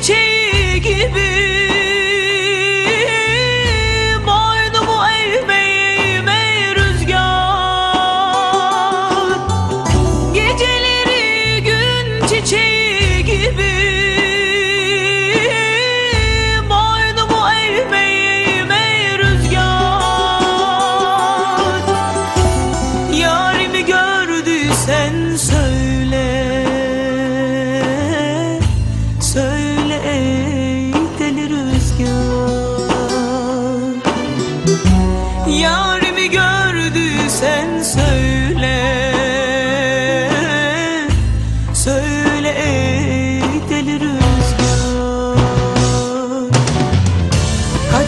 çiçeği gibi. Boynumu eğmeyime rüzgar. Geceleri gün çiçeği gibi. Boynumu eğmeyime rüzgar. Yarimi gördüysen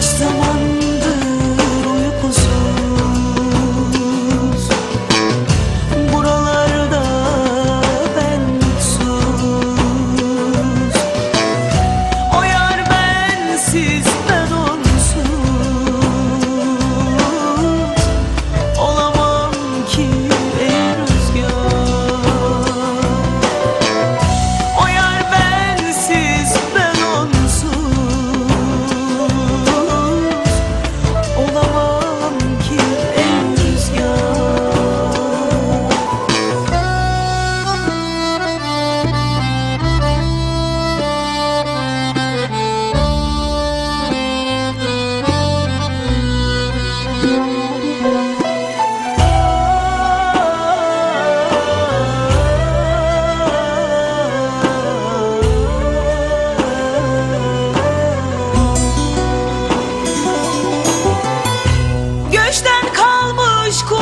someone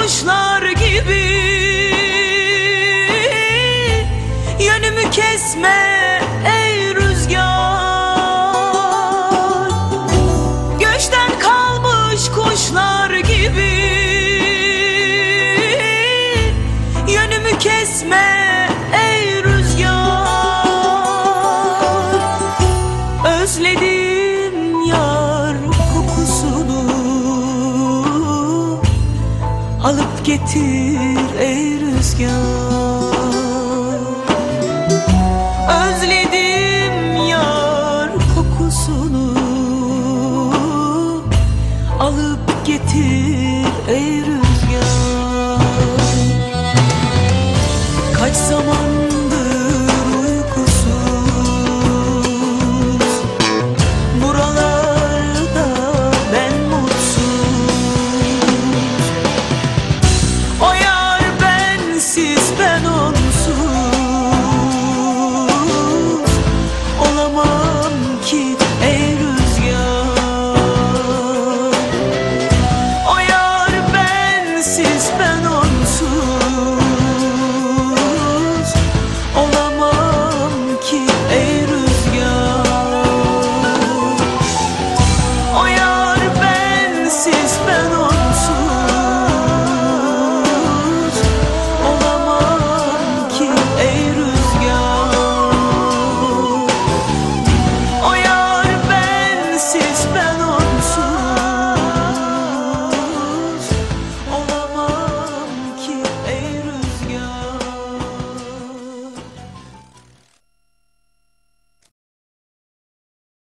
kuşlar gibi. Yönümü kesme ey rüzgar. Göçten kalmış kuşlar gibi. Yönümü kesme getir ey rüzgar